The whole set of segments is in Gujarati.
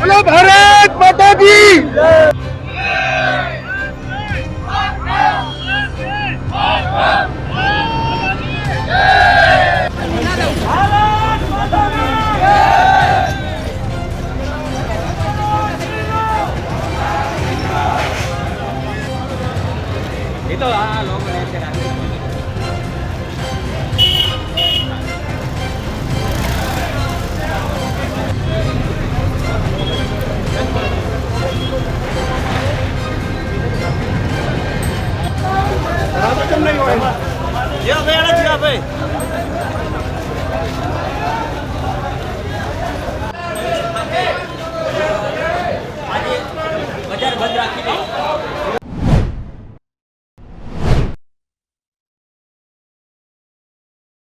બોલો ભારત માતા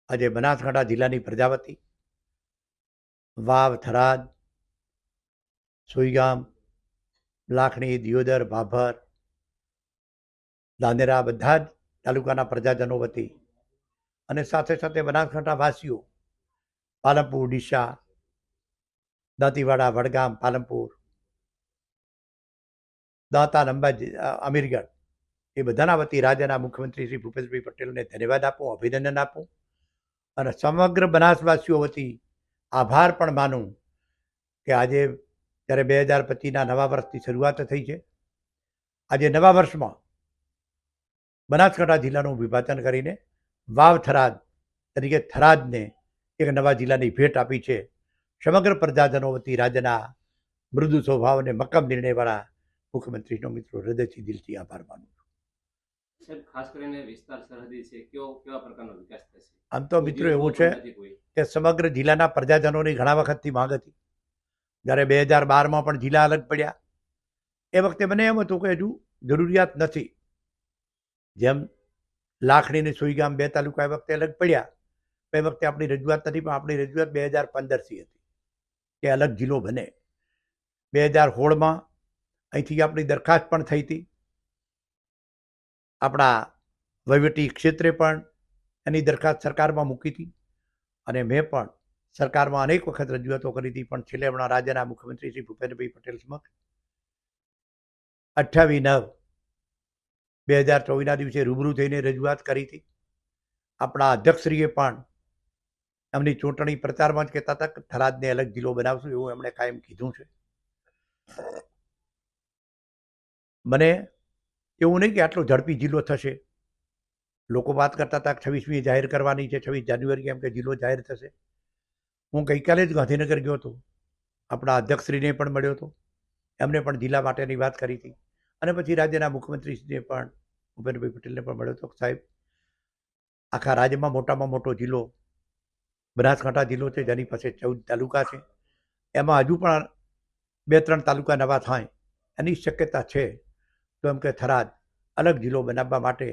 આજે બનાસકાંઠા જિલ્લાની પ્રજાપતિ વાવ થરાદ સુઈગામ લાખણી દિયોદર ભાભર દાંદેરા બધા જ તાલુકાના પ્રજાજનો વતી. અને સાથે સાથે બનાસકાંઠા વાસીઓ, પાલનપુર, ડીસા, દાંતીવાડા, વડગામ, પાલનપુર, દાંતા અંબાજી અમીરગઢ, એ બધાના વતી રાજ્યના મુખ્યમંત્રી શ્રી ભૂપેન્દ્રભાઈ પટેલને ધન્યવાદ આપું, અભિનંદન આપું. અને સમગ્ર બનાસવાસીઓ વતી આભાર પણ માનું કે આજે જ્યારે બે હજાર પચીસના નવા વર્ષથી શરૂઆત થઈ છે. આજે નવા વર્ષમાં બનાસકાંઠા જિલ્લાનું વિભાજન કરીને વાવ થરાદ તરીકે થરાદને એક નવા જિલ્લાની ભેટ આપી છે. સમગ્ર પ્રજાજનો વતી રાજ્યના મૃદુ સ્વભાવ અને મક્કમ નિર્ણયવાળા મુખ્યમંત્રીનો મિત્રો હૃદયથી દિલથી આભાર માનું છું. ખાસ કરીને વિસ્તાર સરહદી છે કેવો કેવા પ્રકારનો વિકાસ થશે? આમ તો મિત્રો એવું છે કે સમગ્ર જિલ્લાના પ્રજાજનોની ઘણા વખતથી માંગ હતી. જ્યારે બે હજાર બારમાં પણ જિલ્લા અલગ પડ્યા. એ વખતે મને એમ હતું કે હજુ જરૂરિયાત નથી. જેમ લાખણી અને સુઈગામ બે તાલુકા એ વખતે અલગ પડ્યા એ વખતે આપણી રજૂઆત નથી, પણ આપણી રજૂઆત બે હજાર પંદરથી હતી કે અલગ જિલ્લો બને. બે હજાર સોળમાં અહીંથી આપણી દરખાસ્ત પણ થઈ હતી. આપણા વહીવટી ક્ષેત્રે પણ એની દરખાસ્ત સરકારમાં મૂકી હતી. અને મેં પણ સરકારમાં અનેક વખત રજૂઆતો કરી હતી, પણ છેલ્લે હમણાં રાજ્યના મુખ્યમંત્રી શ્રી ભૂપેન્દ્રભાઈ પટેલ સમક્ષ. અઠ્ઠાવીસ નવ બે હજાર ચોવીસના દિવસે રૂબરૂ થઈને રજૂઆત કરી હતી. આપણા અધ્યક્ષશ્રીએ પણ એમની ચૂંટણી પ્રચારમાં જ કહેતા હતા કે થરાદને અલગ જિલ્લો બનાવશું એવું એમણે કાયમ કીધું છે. મને એવું નહીં કે આટલો ઝડપી જિલ્લો થશે. લોકો વાત કરતા હતા છવ્વીસમી જાહેર કરવાની છે, છવ્વીસ જાન્યુઆરી એમ કે જિલ્લો જાહેર થશે. હું ગઈકાલે જ ગાંધીનગર ગયો હતો. આપણા અધ્યક્ષશ્રીને પણ મળ્યો હતો. એમને પણ જિલ્લા માટેની વાત કરી હતી. અને પછી રાજ્યના મુખ્યમંત્રીશ્રીને પણ ભૂપેન્દ્રભાઈ પટેલને પણ મળ્યો હતો. સાહેબ, આખા રાજ્યમાં મોટામાં મોટો જિલ્લો, બનાસકાંઠા જિલ્લો છે, જેની પાસે ચૌદ તાલુકા છે. એમાં હજુ પણ બે ત્રણ તાલુકા નવા થાય. એની શક્યતા છે તો એમ કે થરાદ અલગ જિલ્લો બનાવવા માટે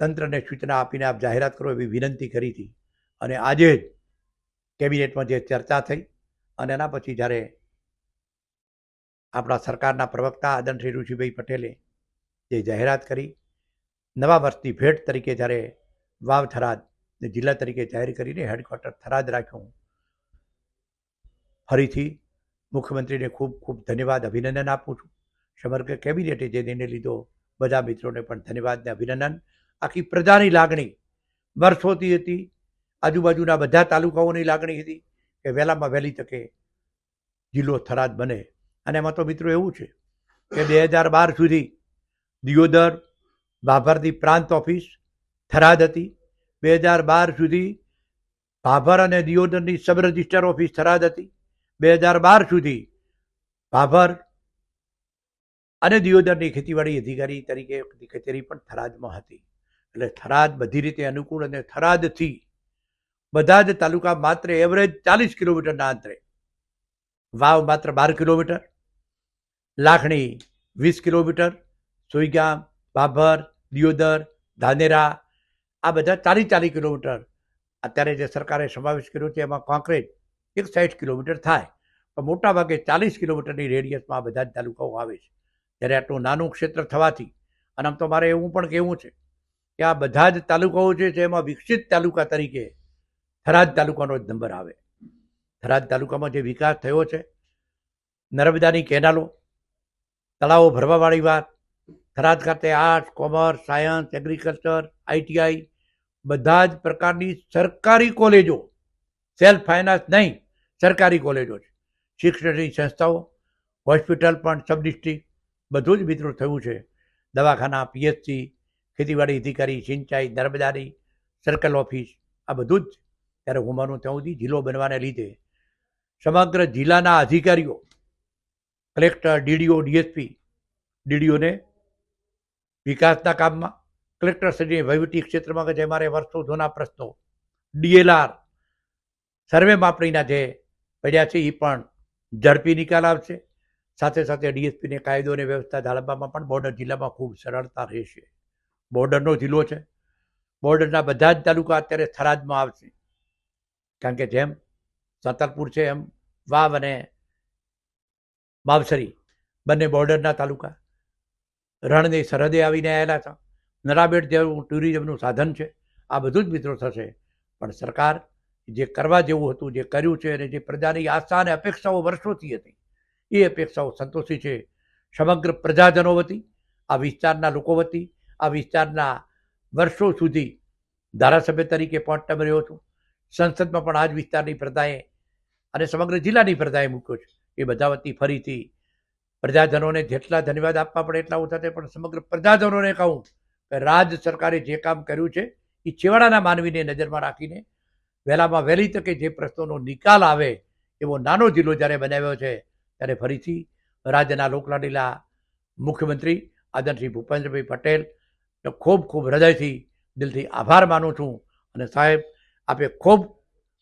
તંત્રને સૂચના આપીને આપ જાહેરાત કરો એવી વિનંતી કરી હતી. અને આજે જ કેબિનેટમાં જે ચર્ચા થઈ અને એના પછી જ્યારે આપણા સરકારના પ્રવક્તા આદનશ્રી ઋષિભાઈ પટેલે જે જાહેરાત કરી, નવા વર્ષની ભેટ તરીકે જ્યારે વાવ થરાદ ને જિલ્લા તરીકે જાહેર કરીને હેડક્વાર્ટર થરાદ રાખ્યું. ફરીથી મુખ્યમંત્રીને ખૂબ ખૂબ ધન્યવાદ, અભિનંદન આપું છું. સમગ્ર કેબિનેટે જે નિર્ણય લીધો, બધા મિત્રોને પણ ધન્યવાદ ને અભિનંદન. આખી પ્રજાની લાગણી વર્ષોથી હતી. આજુબાજુના બધા તાલુકાઓની લાગણી હતી કે વહેલામાં વહેલી તકે જિલ્લો થરાદ બને. અને એમાં તો મિત્રો એવું છે કે બે હજાર બાર સુધી દિયોદર ભાભરની પ્રાંત ઓફિસ થરાદ હતી. બે હજાર બાર સુધી ભાભર અને દિયોદરની સબ રજિસ્ટર ઓફિસ થરાદ હતી. બે હજાર બાર સુધી ભાભર અને દિયોદરની ખેતીવાડી અધિકારી તરીકે કચેરી પણ થરાદમાં હતી. એટલે થરાદ બધી રીતે અનુકૂળ અને થરાદથી બધા જ તાલુકા માત્ર એવરેજ ચાલીસ કિલોમીટરના અંતરે. વાવ માત્ર બાર કિલોમીટર. લાખણી વીસ કિલોમીટર સોઈગામ બાભર, દિયોદર, ધાનેરા, આ બધા ચાલીસ ચાલીસ કિલોમીટર. અત્યારે જે સરકારે સમાવેશ કર્યો છે, એમાં કોન્ક્રીટ એક સાઠ કિલોમીટર થાય. પણ મોટાભાગે ચાલીસ કિલોમીટરની રેડિયસમાં આ બધા જ તાલુકાઓ આવે છે. જ્યારે આટલું નાનું ક્ષેત્ર થવાથી, અને આમ તો મારે એવું પણ કહેવું છે કે આ બધા જ તાલુકાઓ જે છે, એમાં વિકસિત તાલુકા તરીકે થરાદ તાલુકાનો જ નંબર આવે. થરાદ તાલુકામાં જે વિકાસ થયો છે, નર્મદાની કેનાલો તળાવો ભરવાવાળી વાત. થરાદ ખાતે arts, commerce, science, agriculture, ITI બધા જ પ્રકારની સરકારી કોલેજો. સેલ્ફ ફાઇનાન્સ નહીં, સરકારી કોલેજો છે. શિક્ષણની સંસ્થાઓ, હોસ્પિટલ પણ સબ ડિસ્ટ્રિક્ટ, બધું જ મિત્રો થયું છે. દવાખાના, પીએચસી, ખેતીવાડી અધિકારી, સિંચાઈ, નર્મદાની, સર્કલ ઓફિસ, આ બધું જ. ત્યારે હું માનું ત્યાં સુધી જિલ્લો બનવાને લીધે સમગ્ર જિલ્લાના અધિકારીઓ કલેક્ટર, ડીડીઓ, ડીએસપી, ડીડીઓને વિકાસના કામમાં કલેક્ટરશ્રીને વહીવટી ક્ષેત્રમાં કે જે મારે વર્ષો જૂના પ્રશ્નો, ડીએલઆર, સર્વે માપણીના જે પડ્યા છે એ પણ ઝડપી નિકાલ આવશે. સાથે સાથે ડીએસપીને કાયદો અને વ્યવસ્થા જાળવવામાં પણ બોર્ડર જિલ્લામાં ખૂબ સરળતા રહેશે. બોર્ડરનો જિલ્લો છે. બોર્ડરના બધા જ તાલુકા અત્યારે થરાદમાં આવશે. કારણ કે જેમ સતરપુર છે એમ વાવ અને માવસરી બંને બોર્ડરના તાલુકા. રણની સરહદે આવીને આવેલા હતા. નરાબેટ જેવું ટુરિઝમનું સાધન છે. આ બધું જ મિત્રો થશે. પણ સરકાર જે કરવા જેવું હતું, જે કર્યું છે અને જે પ્રજાની આશા અને અપેક્ષાઓ વર્ષોથી હતી, એ અપેક્ષાઓ સંતોષી છે. સમગ્ર પ્રજાજનો વતી, આ વિસ્તારના લોકો વતી, આ વિસ્તારના વર્ષો સુધી ધારાસભ્ય તરીકે પણ ટમ રહ્યો છું સંસદમાં પણ આ જ વિસ્તારની પ્રજાએ અને સમગ્ર જિલ્લાની પ્રજાએ મૂક્યો છે. એ બધા વતી ફરીથી પ્રજાજનોને જેટલા ધન્યવાદ આપવા પડે એટલા ઓછા થાય પણ સમગ્ર પ્રજાજનોને કહું કે રાજ સરકારે જે કામ કર્યું છે, એ છેવાડાના માનવીને નજરમાં રાખીને વહેલામાં વહેલી તકે જે પ્રશ્નોનો નિકાલ આવે એવો નાનો જિલ્લો જ્યારે બનાવ્યો છે, ત્યારે ફરીથી રાજ્યના લોકલાડીલા મુખ્યમંત્રી આદરશ્રી ભૂપેન્દ્રભાઈ પટેલ ખૂબ ખૂબ હૃદયથી દિલથી આભાર માનું છું અને સાહેબ આપે ખૂબ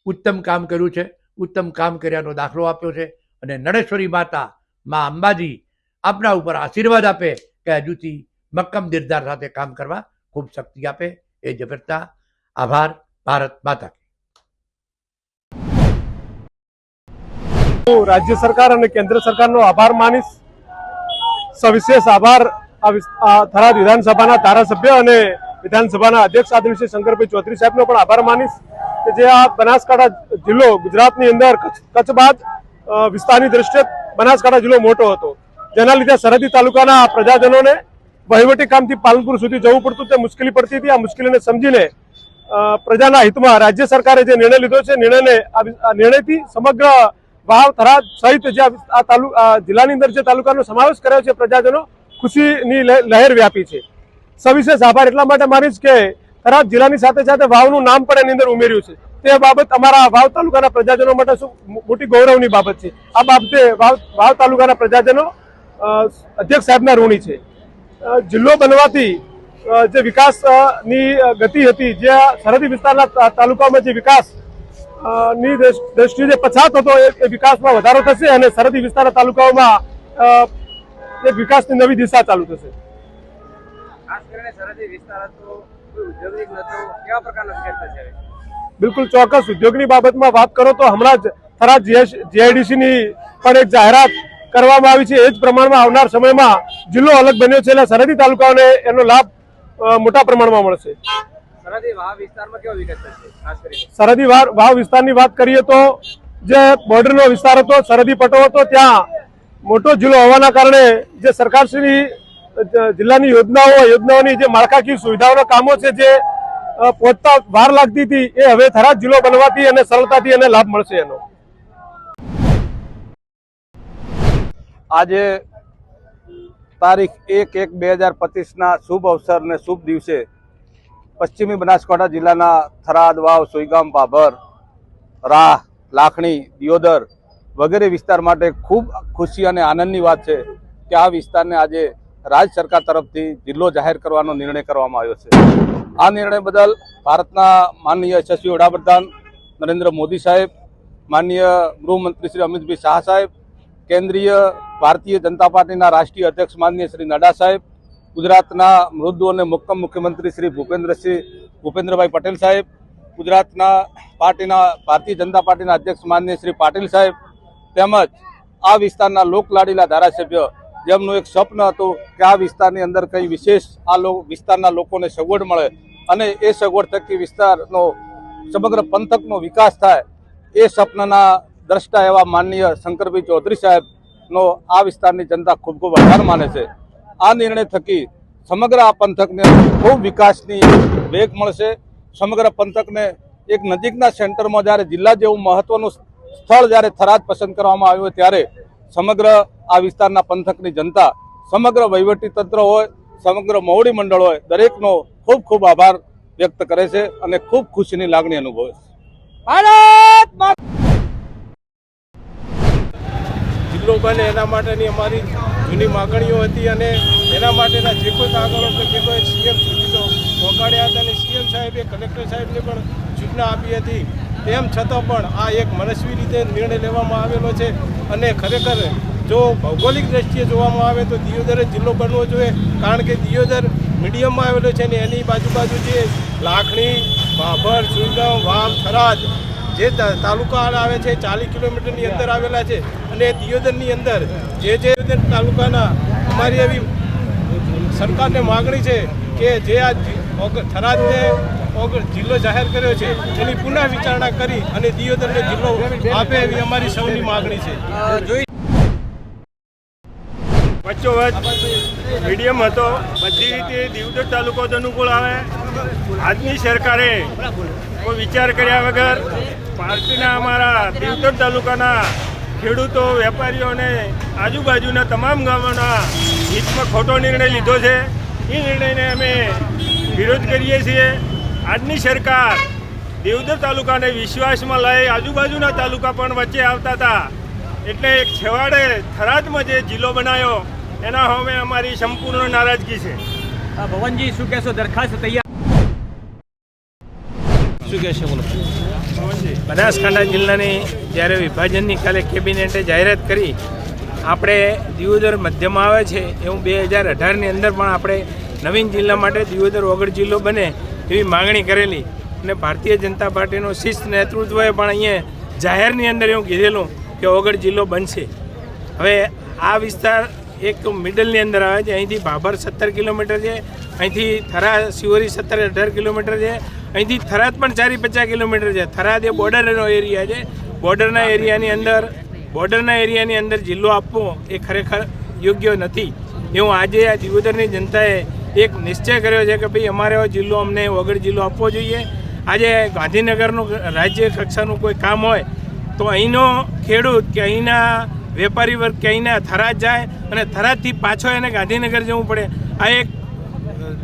ઉત્તમ કામ કર્યું છે, ઉત્તમ કામ કર્યાનો દાખલો આપ્યો છે. અને નળેશ્વરી માતા મા અંબાજી આપના ઉપર આશીર્વાદ આપે કે હજુથી મક્કમ નિર્ધાર સાથે કામ કરવા ખૂબ શક્તિ આપે. એ જબરતા આભાર ભારત માતા હું રાજ્ય સરકાર અને કેન્દ્ર સરકારનો આભાર માનીશ. સવિશેષ આભાર થરાદ વિધાનસભાના ધારાસભ્ય અને વિધાનસભાના અધ્યક્ષ આદરણીય શંકરભાઈ ચૌધરી સાહેબનો પણ આભાર માનીશ કે જે આ બનાસકાંઠા જિલ્લો ગુજરાતની અંદર કચ્છ બાદ વિસ્તારની દ્રષ્ટિએ બનાસકાંઠા જિલ્લો મોટો હતો. જેના લીધે સરહદી તાલુકાના પ્રજાજનોને વહીવટી કામથી પાલનપુર સુધી જવું પડતું, તે મુશ્કેલી પડતી હતી. આ મુશ્કેલીને સમજીને પ્રજાના હિતમાં રાજ્ય સરકારે જે નિર્ણય લીધો છે, નિર્ણયને આ નિર્ણયથી સમગ્ર વાવ, થરાદ સહિત જે આ વિસ- તાલુ જિલ્લાની અંદર જે તાલુકાનો સમાવેશ કર્યો છે, પ્રજાજનો ખુશીની લહેર વ્યાપી છે. સવિશેષ આભાર. એટલા માટે માનીશ કે થરાદ જિલ્લાની સાથે સાથે વાવનું નામ પણ એની અંદર ઉમેર્યું છે. તે બાબત અમારા વાવ તાલુકાના પ્રજાજનો માટે શું મોટી ગૌરવની બાબત છે. આ બાબતે વાવ તાલુકાના પ્રજાજનો અધ્યક્ષ સાહેબના ઋણી છે. જિલ્લો બનવાથી જે વિકાસની ગતિ હતી, જે સરહદી વિસ્તારના તાલુકામાં જે વિકાસની દ્રષ્ટિએ જે પછાત હતો, એ વિકાસમાં વધારો થશે અને સરહદી વિસ્તારના તાલુકાઓમાં એ વિકાસની નવી દિશા ચાલુ થશે. ખાસ કરીને સરહદી વિસ્તાર હતો કેવા પ્રકારનો થશે? બિલકુલ ચોક્કસ. ઉદ્યોગની બાબતમાં વાત કરો તો હમણાં જ થરાદ જીઆઈડીસીની પણ એક જાહેરાત કરવામાં આવી છે. એ જ પ્રમાણમાં આવનાર સમયમાં જિલ્લો અલગ બન્યો છે એટલે સરહદી તાલુકાઓને એનો લાભ મોટા પ્રમાણમાં મળશે. સરહદી વાવ વિસ્તારની વાત કરીએ તો જે બોર્ડરનો વિસ્તાર હતો સરહદી પટો હતો ત્યાં મોટો જિલ્લો હોવાના કારણે જે સરકારશ્રી જિલ્લાની યોજનાઓ યોજનાઓની જે માળખાકીય સુવિધાઓના કામો છે જે પહોંચતા વાર લાગતી હતી. એ હવે થરાદ જિલ્લો બનવાથી અને સરળતાથી એને લાભ મળશે એનો. આજે તારીખ એક એક બે હજાર પચીસના શુભ અવસર અને શુભ દિવસે પશ્ચિમી બનાસકાંઠા જિલ્લાના થરાદ, વાવ, સોઈગામ ભાભર રાહ, લાખણી, દિયોદર વગેરે વિસ્તાર માટે ખૂબ ખુશી અને આનંદની વાત છે કે આ વિસ્તારને આજે રાજ્ય સરકાર તરફથી જિલ્લો જાહેર કરવાનો નિર્ણય કરવામાં આવ્યો છે. આ નિર્ણય બદલ ભારતના માનનીય યશસ્વી વડાપ્રધાન નરેન્દ્ર મોદી સાહેબ, માનનીય ગૃહમંત્રી શ્રી અમિતભાઈ શાહ સાહેબ, કેન્દ્રીય ભારતીય જનતા પાર્ટીના રાષ્ટ્રીય અધ્યક્ષ માનનીય શ્રી નડ્ડા સાહેબ, ગુજરાતના મૃદુ અને મુક્કમ મુખ્યમંત્રી શ્રી ભૂપેન્દ્રસિંહ, ભૂપેન્દ્રભાઈ પટેલ સાહેબ, ગુજરાતના પાર્ટીના ભારતીય જનતા પાર્ટીના અધ્યક્ષ માનનીય શ્રી પાટીલ સાહેબ, તેમજ આ વિસ્તારના લોકલાડીલા ધારાસભ્ય, જેમનું એક સ્વપ્ન હતું કે આ વિસ્તારની અંદર કંઈ વિશેષ આ વિસ્તારના લોકોને સગવડ મળે અને એ સગવડ થકી વિસ્તારનો, સમગ્ર પંથકનો વિકાસ થાય, એ સ્વપ્નના દ્રષ્ટા એવા માનનીય શંકરભાઈ ચૌધરી સાહેબનો આ વિસ્તારની જનતા ખૂબ ખૂબ આભાર માને છે. આ નિર્ણય થકી સમગ્ર આ પંથકને ખૂબ વિકાસની વેગ મળશે. સમગ્ર પંથકને એક નજીકના સેન્ટરમાં જ્યારે જિલ્લા જેવું મહત્વનું સ્થળ જ્યારે થરાદ પસંદ કરવામાં આવ્યું ત્યારે સમગ્ર આ વિસ્તારના પંથકની જનતા, સમગ્ર વહીવટી તંત્ર હોય, સમગ્ર મોવડી મંડળ હોય, દરેકનો ખૂબ ખૂબ આભાર વ્યક્ત કરે છે અને ખૂબ ખુશીની લાગણી અનુભવે છે. ભારત જિલ્લો બને એના માટેની અમારી જૂની માગણીઓ હતી અને એના માટેના જે કોઈ કાગળો કે જે કોઈ સીએમ સુધીઓ તો પહોંચાડ્યા હતા અને સીએમ સાહેબે કલેક્ટર સાહેબને પણ સૂચના આપી હતી. તેમ છતાં પણ આ એક મનસ્વી રીતે નિર્ણય લેવામાં આવેલો છે અને ખરેખર જો ભૌગોલિક દ્રષ્ટિએ જોવામાં આવે તો દિયોદર જિલ્લો બનવો જોઈએ. કારણ કે દિયોદર મીડિયમમાં આવેલો છે ને એની બાજુ બાજુ જે લાખણી ભાભર સુઈગામ વાવ, થરાદ જે તાલુકા આવે છે, ચાલીસ કિલોમીટરની અંદર આવેલા છે અને દિયોદરની અંદર જે જે તાલુકાના અમારી એવી સરકારને માગણી છે કે જે આ થરાદને જિલ્લો જાહેર કર્યો છે, એની પુનઃ વિચારણા કરી અને દિયોદરને જિલ્લો આપે એવી અમારી સૌની માગણી છે. વચ્ચોવચ મીડિયમ હતો, બધી રીતે દીવદર તાલુકો જ અનુકૂળ આવે. આજની સરકારે કોઈ વિચાર કર્યા વગર પાર્ટીના અમારા દીવદર તાલુકાના ખેડૂતો, વેપારીઓ અને આજુબાજુના તમામ ગામોના હિતમાં ખોટો નિર્ણય લીધો છે. એ નિર્ણયને અમે વિરોધ કરીએ છીએ. આજની સરકાર દેવદર તાલુકાને વિશ્વાસમાં લઈ આજુબાજુના તાલુકા પણ વચ્ચે આવતા હતા. એટલે એક છેવાડે થરાદમાં જે જિલ્લો બનાવ્યો એના હવે અમારી સંપૂર્ણ નારાજગી છે. ભવનજી શું કહેશો? દરખાસ્ત તૈયાર? શું કહેશો? બોલો. બનાસકાંઠા જિલ્લાની જ્યારે વિભાજનની કાલે કેબિનેટે જાહેરાત કરી આપણે દિયોદર મધ્યમાં આવે છે એવું બે હજાર અઢારની અંદર પણ આપણે નવીન જિલ્લા માટે દિયોદર વગર જિલ્લો બને એવી માગણી કરેલી. અને ભારતીય જનતા પાર્ટીનું શિસ્ત નેતૃત્વએ પણ અહીંયા જાહેરની અંદર એવું કીધેલું કે વગર જિલ્લો બનશે. હવે આ વિસ્તાર એક મિડલની અંદર આવે છે. અહીંથી ભાભર સત્તર કિલોમીટર છે. અહીંથી થરા શિવરી સત્તર અઢાર કિલોમીટર છે. અહીંથી થરાદ પણ ચારી પચાસ કિલોમીટર છે. થરાદ એ બોર્ડરનો એરિયા છે. બોર્ડરના એરિયાની અંદર, બોર્ડરના એરિયાની અંદર જિલ્લો આપવો એ ખરેખર યોગ્ય નથી. એવું આજે આ દિયોદરની જનતાએ એક નિશ્ચય કર્યો છે કે ભાઈ અમારે જિલ્લો અમને વગર જિલ્લો આપવો જોઈએ. આજે ગાંધીનગરનું રાજ્ય કક્ષાનું કોઈ કામ હોય, તો અહીંનો ખેડૂત કે અહીંના વેપારી વર્ગ કે અહીંના થરાદ જાય અને થરાદથી પાછો એને ગાંધીનગર જવું પડે. આ એક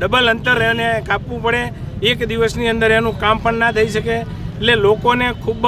ડબલ અંતર એને કાપવું પડે. એક દિવસની અંદર એનું કામ પણ ના થઈ શકે. એટલે લોકોને ખૂબ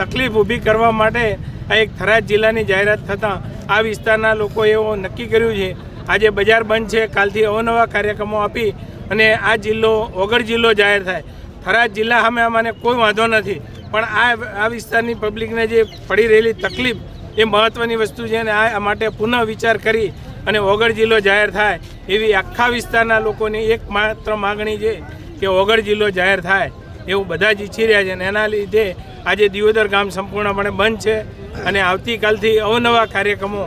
તકલીફ ઊભી કરવા માટે આ એક થરાદ જિલ્લાની જાહેરાત થતાં આ વિસ્તારના લોકોએ એવો નક્કી કર્યું છે. આજે બજાર બંધ છે. કાલથી અવનવા કાર્યક્રમો આપી અને આ જિલ્લો ઓગળ જિલ્લો જાહેર થાય. થરાદ જિલ્લા સામે અમને કોઈ વાંધો નથી. પણ આ આ વિસ્તારની પબ્લિકને જે પડી રહેલી તકલીફ એ મહત્ત્વની વસ્તુ છે અને આ માટે પુનઃ વિચાર કરી અને ઓગળ જિલ્લો જાહેર થાય એવી આખા વિસ્તારના લોકોની એકમાત્ર માગણી છે કે ઓગળ જિલ્લો જાહેર થાય એવું બધા જ ઈચ્છી રહ્યા છે અને એના લીધે આજે દિયોદર ગામ સંપૂર્ણપણે બંધ છે અને આવતીકાલથી અવનવા કાર્યક્રમો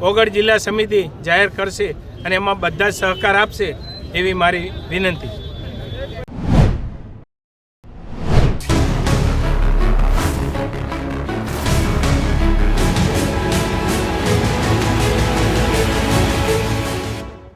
ઓગળ જિલ્લા સમિતિ જાહેર કરશે અને એમાં બધા જ સહકાર આપશે એવી મારી વિનંતી.